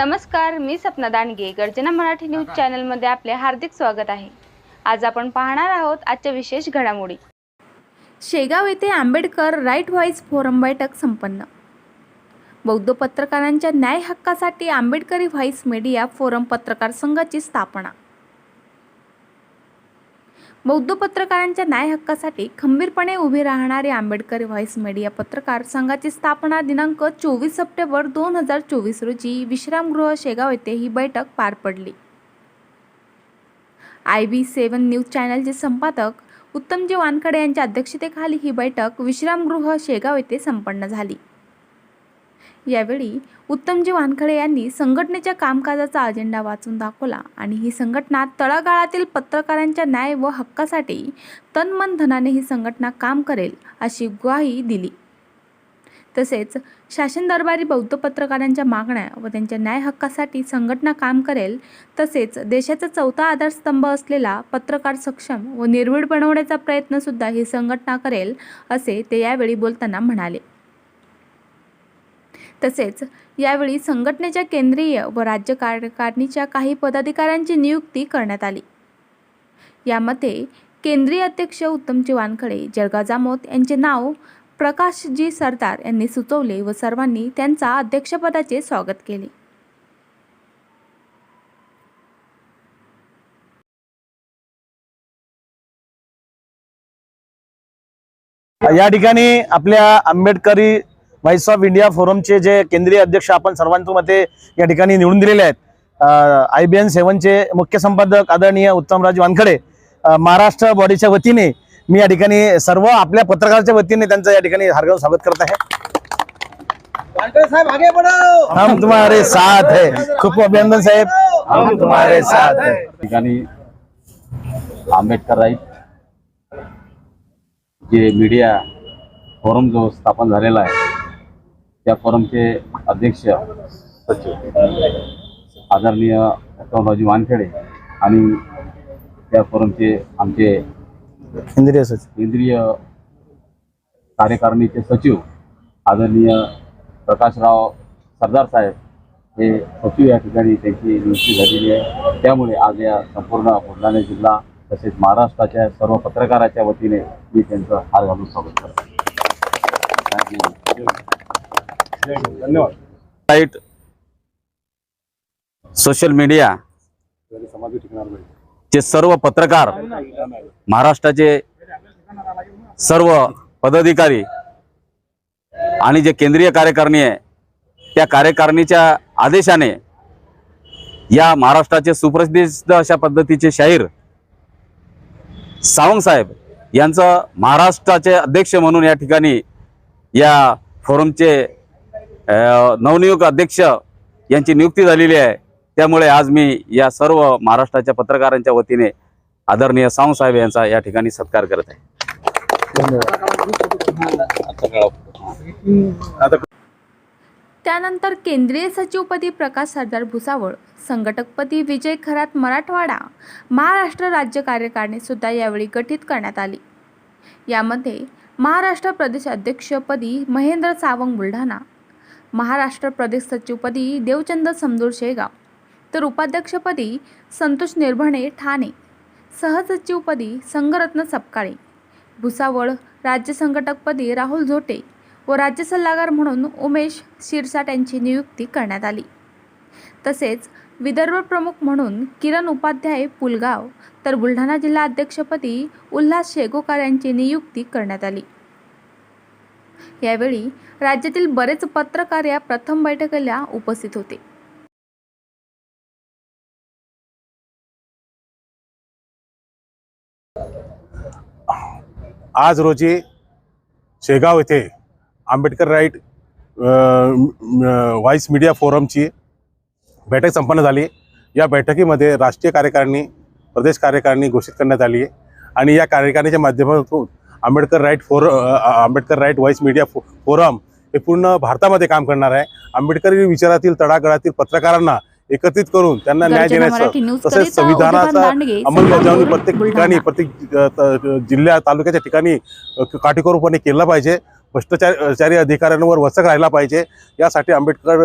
नमस्कार मी सपना दांडगे गर्जना मराठी न्यूज चॅनलमध्ये आपले हार्दिक स्वागत आहे. आज आपण पाहणार आहोत आजच्या विशेष घडामोडी. शेगाव येथे आंबेडकर राईट व्हॉइस फोरम बैठक संपन्न. बौद्ध पत्रकारांच्या न्याय हक्कासाठी आंबेडकरी व्हॉइस मीडिया फोरम पत्रकार संघाची स्थापना. बौद्ध पत्रकारांच्या न्याय हक्कासाठी खंबीरपणे उभे राहणारे आंबेडकर व्हॉइस मीडिया पत्रकार संघाची स्थापना दिनांक चोवीस सप्टेंबर दोन हजार चोवीस रोजी विश्रामगृह शेगाव येथे ही बैठक पार पडली. आय बी सेवन न्यूज चॅनलचे संपादक उत्तमजी वानखडे यांच्या अध्यक्षतेखाली ही बैठक विश्रामगृह शेगाव येथे संपन्न झाली. यावेळी उत्तमजी वानखडे यांनी संघटनेच्या कामकाजाचा अजेंडा वाचून दाखवला आणि ही संघटना तळागाळातील पत्रकारांच्या न्याय व हक्कासाठी तनमन धनाने ही संघटना काम करेल अशी ग्वाही दिली. तसेच शासन दरबारी बौद्ध पत्रकारांच्या मागण्या व त्यांच्या न्याय हक्कासाठी संघटना काम करेल तसेच देशाचा चौथा आधारस्तंभ असलेला पत्रकार सक्षम व निर्भीड बनवण्याचा प्रयत्नसुद्धा ही संघटना करेल असे ते यावेळी बोलताना म्हणाले. तसेच यावेळी संघटनेच्या केंद्रीय व राज्य कार्यकारिणीच्या काही पदाधिकाऱ्यांची नियुक्ती करण्यात आली. यामध्ये केंद्रीय अध्यक्ष उत्तमजी वानखडे जळगाव जामोद यांचे नाव प्रकाशजी सरदार यांनी सुचवले व सर्वांनी त्यांचा अध्यक्षपदाचे स्वागत केले. या ठिकाणी आपल्या आंबेडकरी व्हाईस ऑफ इंडिया फोरमचे जे केंद्रीय अध्यक्ष आपण सर्वांमध्ये या ठिकाणी निवडून दिलेले आहेत. आय बी एन सेवनचे मुख्य संपादक आदरणीय उत्तमराज वानखडे महाराष्ट्र बॉडीच्या वतीने मी या ठिकाणी सर्व आपल्या पत्रकाराच्या वतीने त्यांचं या ठिकाणी हार्दिक स्वागत करत आहे. वानखेडे साहब आगे बढ़ो! हम तुम्हारे साथ है। खूप अभिनंदन साहेब. हम तुम्हारे साथ है। ठिकाणी आंबेडकर राईट जे मीडिया फोरम जो स्थापन झालेला आहे त्या फोरमचे अध्यक्ष सचिव आदरणीय उत्तमरावजी वानखेडे आणि त्या फोरमचे आमचे केंद्रीय सचिव. केंद्रीय कार्यकारिणीचे सचिव आदरणीय प्रकाशराव सरदार साहेब हे सचिव या ठिकाणी त्यांची नियुक्ती झालेली आहे. त्यामुळे आज या संपूर्ण बुलढाणा जिल्हा तसेच महाराष्ट्राच्या सर्व पत्रकाराच्या वतीने मी त्यांचं हार घालून स्वागत करतो. धन्यवाद. राईट सोशल मीडिया चे सर्व पत्रकार महाराष्ट्राचे सर्व पदाधिकारी आणि जे केंद्रीय कार्यकारिणी आहे त्या कार्यकारिणीच्या आदेशाने या महाराष्ट्राचे सुप्रसिद्ध अशा पद्धतीचे शाहीर सावंत साहेब यांचं महाराष्ट्राचे अध्यक्ष म्हणून या ठिकाणी या फोरमचे नवनियुक्त अध्यक्ष यांची नियुक्ती झालेली आहे. त्यामुळे आज मी या सर्व महाराष्ट्राच्या पत्रकारांच्या वतीने आदरणीय सावंत साहेब यांचा या ठिकाणी सत्कार करत आहे. त्यानंतर केंद्रीय सचिवपदी प्रकाश सरदार भुसावळ संघटकपदी विजय खरात मराठवाडा महाराष्ट्र राज्य कार्यकारिणी सुद्धा यावेळी गठीत करण्यात आली. यामध्ये महाराष्ट्र प्रदेश अध्यक्षपदी महेंद्र सावंग बुलढाणा महाराष्ट्र प्रदेश सचिवपदी देवचंद समदूर शेगाव. तर उपाध्यक्षपदी संतोष निर्भणे ठाणे. सहसचिवपदी संघरत्न सपकाळे. भुसावळ राज्य संघटकपदी राहुल झोटे व राज्य सल्लागार म्हणून उमेश शिरसाट यांची नियुक्ती करण्यात आली. तसेच विदर्भ प्रमुख म्हणून किरण उपाध्याय पुलगाव तर बुलढाणा जिल्हा अध्यक्षपदी उल्हास शेगोकार यांची नियुक्ती करण्यात आली. यावेळी राज्यातील बरेच पत्रकार या प्रथम बैठकीला उपस्थित होते. आज रोजी शेगाव येथे आंबेडकर राईट व्हॉइस मीडिया फोरमची बैठक संपन्न झाली. या बैठकीमध्ये राष्ट्रीय कार्यकारिणी प्रदेश कार्यकारिणी घोषित करण्यात आली आहे. आणि या कार्यकारिणीच्या माध्यमातून Ambedkar right four Ambedkar right voice media फो फोरम हे पूर्ण भारतामध्ये काम करणार आहे. आंबेडकरी विचारातील तळागाळातील पत्रकारांना एकत्रित करून त्यांना न्याय देण्याचं तसेच संविधानाचा अंमलबजावणी प्रत्येक. ठिकाणी प्रत्येक जिल्ह्या तालुक्याच्या ठिकाणी काटेकोरपणे केलं पाहिजे. भ्रष्टाचारी अधिकाऱ्यांवर वचक राहिला पाहिजे. यासाठी आंबेडकर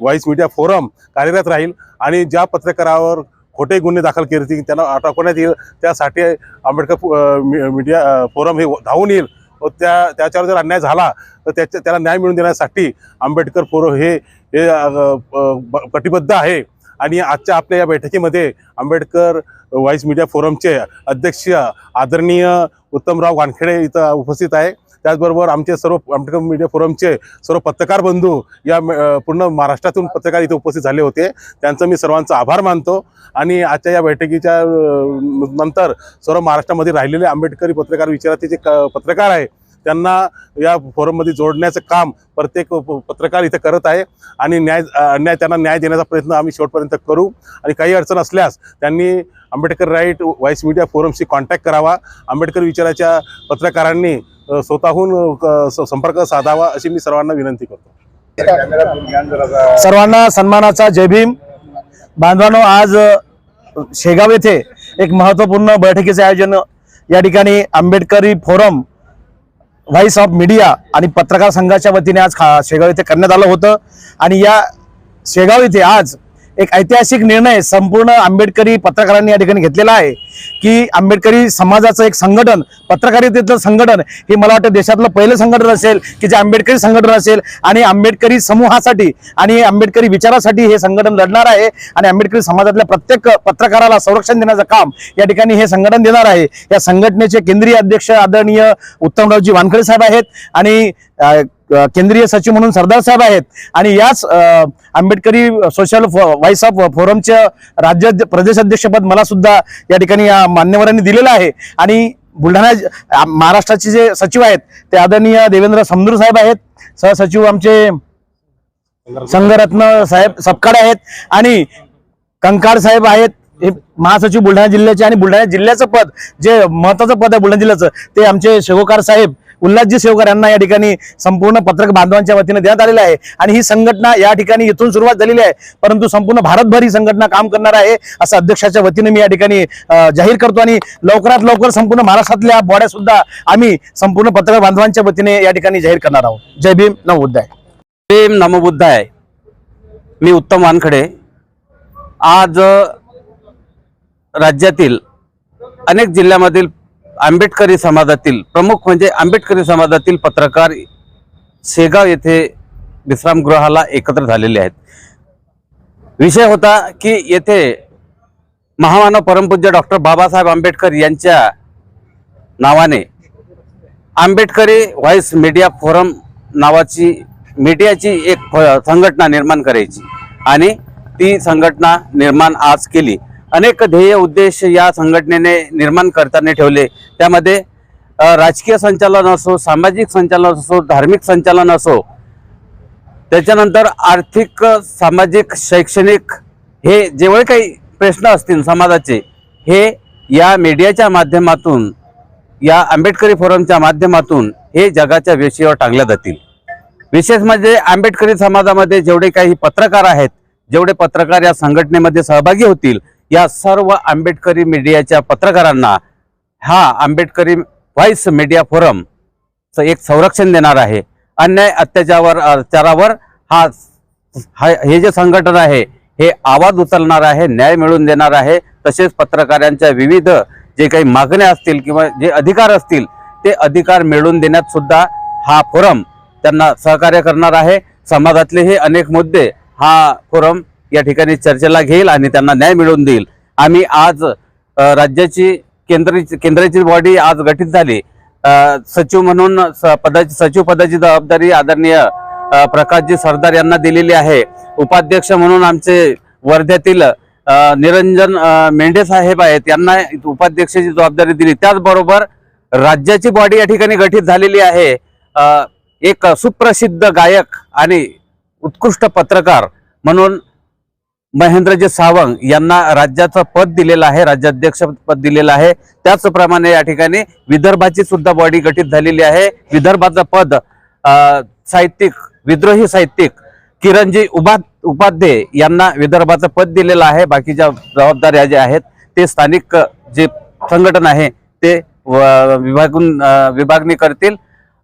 व्हॉइस मीडिया फोरम कार्यरत राहील. आणि ज्या पत्रकारावर खोटे गुन्हे दाखल करतील त्यांना अटकवण्यात येईल. त्यासाठी आंबेडकर मी- मीडिया फोरम हे धावून येईल. व त्या त्याच्यावर जर अन्याय झाला तर त्याच्या त्याला न्याय मिळवून देण्यासाठी आंबेडकर फोरम हे हे कटिबद्ध आहे. आणि आजच्या आपल्या या बैठकीमध्ये आंबेडकर व्हाईस मीडिया फोरमचे अध्यक्ष आदरणीय उत्तमराव वानखेडे इथं उपस्थित आहे. त्याचबरोबर आमचे सर्व आंबेडकर मीडिया फोरमचे सर्व पत्रकार बंधू या म- पूर्ण महाराष्ट्रातून पत्रकार इथे उपस्थित झाले होते. त्यांचं मी सर्वांचा आभार मानतो. आणि आजच्या या बैठकीच्या नंतर सर्व महाराष्ट्रामध्ये राहिलेले आंबेडकरी पत्रकार विचाराचे जे क- पत्रकार आहे त्यांना या फोरममध्ये जोडण्याचं काम प्रत्येक प- पत्रकार इथं करत आहे. आणि न्याय अन्याय त्यांना न्याय देण्याचा प्रयत्न आम्ही शेवटपर्यंत करू. आणि काही अडचण असल्यास त्यांनी आंबेडकर राईट व्हॉइस मीडिया फोरमशी कॉन्टॅक्ट करावा. आंबेडकर विचाराच्या पत्रकारांनी स्वतःहून क- स- संपर्क साधावा अशी मी सर्वांना विनंती करतो. सर्वांना सन्मानाचा जय भीम. बांधवांनो आज शेगाव येथे एक महत्त्वपूर्ण बैठकीचे आयोजन या ठिकाणी आंबेडकरी फोरम व्हॉइस ऑफ मीडिया आणि पत्रकार संघाच्या वतीने आज खा शेगाव येथे करण्यात आलं होतं. आणि या शेगाव येथे आज एक ऐतिहासिक निर्णय संपूर्ण आंबेडकरी पत्रकारांनी या ठिकाणी घेतलेला आहे की आंबेडकरी समाजाचं एक संघटन पत्रकारितेचं संघटन हे मला वाटतं देशातलं पहिलं संघटन असेल की जे आंबेडकरी संघटन असेल आणि आंबेडकरी समूहासाठी आणि आंबेडकरी विचारासाठी हे संघटन लढणार आहे आणि आंबेडकरी समाजातल्या प्रत्येक पत्रकाराला संरक्षण देण्याचं काम या ठिकाणी हे संघटन देणार आहे. या संघटनेचे केंद्रीय अध्यक्ष आदरणीय उत्तमरावजी वानखडे साहेब आहेत आणि केंद्रीय सचिव म्हणून सरदार साहेब आहेत. आणि याच आंबेडकरी सोशल व्हॉइस ऑफ फोरमच्या राज्य प्रदेश अध्यक्षपद मला सुद्धा या ठिकाणी या मान्यवरांनी दिलेलं आहे. आणि बुलढाणा महाराष्ट्राचे जे सचिव आहेत ते आदरणीय देवेंद्र समदूर साहेब आहेत. सहसचिव आमचे संघरत्न साहेब सपकाड आहेत. आणि कंकार साहेब आहेत. हे महासचिव बुलढाणा जिल्ह्याचे आणि बुलढाणा जिल्ह्याचं पद जे महत्वाचं पद आहे बुलढाणा जिल्ह्याचं ते आमचे शेवकार साहेब उल्हासजी शेवकर यांना या ठिकाणी संपूर्ण पत्रक बांधवांच्या वतीने देण्यात आलेलं आहे. आणि ही संघटना या ठिकाणी इथून सुरुवात झालेली आहे. परंतु संपूर्ण भारतभर ही संघटना काम करणार आहे असं अध्यक्षाच्या वतीने मी या ठिकाणी जाहीर करतो. आणि लवकरात लवकर संपूर्ण महाराष्ट्रातल्या बॉड्या सुद्धा आम्ही संपूर्ण पत्रकार बांधवांच्या वतीने या ठिकाणी जाहीर करणार आहोत. जय भीम नमबुद्धाय प्रेम नमबुद्धाय मी उत्तम वानखडे. आज राज्यातील अनेक जिल्ह्यामधील आंबेडकरी समाजातील प्रमुख म्हणजे आंबेडकरी समाजातील पत्रकार शेगाव येथे विश्रामगृहाला एकत्र झालेले आहेत. विषय होता की येथे महामानव परमपूज्य डॉक्टर बाबासाहेब आंबेडकर यांच्या नावाने आंबेडकरी व्हॉइस मीडिया फोरम नावाची मीडियाची एक फ- संघटना निर्माण करायची आणि ती संघटना निर्माण आज केली. अनेक ध्येय उद्देश या संघटनेने निर्माण करताना ठेवले. त्यामध्ये राजकीय संचालन असो सामाजिक संचालन असो धार्मिक संचालन असो त्याच्यानंतर आर्थिक सामाजिक शैक्षणिक हे जेवढे काही प्रश्न असतील समाजाचे हे या मीडियाच्या माध्यमातून या आंबेडकरी फोरमच्या माध्यमातून हे जगाच्या वेशीवर टांगल्या जातील. विशेष म्हणजे आंबेडकरी समाजामध्ये जेवढे काही पत्रकार आहेत जेवढे पत्रकार या संघटनेमध्ये सहभागी होतील या सर्व आंबेडकरी मीडियाच्या पत्रकारांना हा आंबेडकरी व्हाईस मीडिया फोरमचं एक संरक्षण देणार आहे. अन्याय अत्याचारावर अत्याचारावर हा हे जे संघटन आहे हे आवाज उचलणार आहे न्याय मिळवून देणार आहे. तसेच पत्रकारांच्या विविध जे काही मागण्या असतील किंवा जे अधिकार असतील ते अधिकार मिळवून देण्यात सुद्धा हा फोरम त्यांना सहकार्य करणार आहे. समाजातले हे अनेक मुद्दे हा फोरम या ठिकाणी चर्चेला घेईल आणि त्यांना न्याय मिळवून देईल. आम्ही आज राज्याची केंद्राची केंद्राची बॉडी आज गठीत झाली. सचिव म्हणून स- पदाची सचिव पदाची जबाबदारी आदरणीय प्रकाशजी सरदार यांना दिलेली आहे. उपाध्यक्ष म्हणून आमचे वर्ध्यातील निरंजन मेंढे साहेब आहेत यांना उपाध्यक्षाची जबाबदारी दिली. त्याचबरोबर राज्याची बॉडी या ठिकाणी गठीत झालेली आहे. एक सुप्रसिद्ध गायक आणि उत्कृष्ट पत्रकार म्हणून महेंद्रजी सावंग यांना राज्याचं पद दिलेलं आहे राज्याध्यक्ष पद दिलेलं आहे. त्याचप्रमाणे या ठिकाणी विदर्भाची सुद्धा बॉडी गठीत झालेली आहे. विदर्भाचं पद साहित्यिक विद्रोही साहित्यिक किरणजी उबा उपाध्ये यांना विदर्भाचं पद दिलेलं आहे. बाकीच्या जबाबदाऱ्या ज्या आहेत ते स्थानिक जे संघटन आहे ते विभागून विभागणी करतील.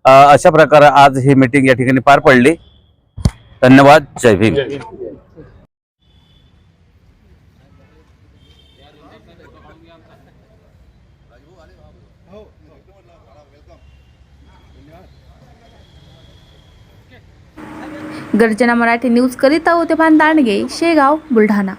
अशा प्रकारे आज ही मीटिंग या ठिकाणी पार पडली. धन्यवाद. जय भीम. गर्जना मराठी न्यूज करीत आहोत दांडगे शेगाव बुलढाणा.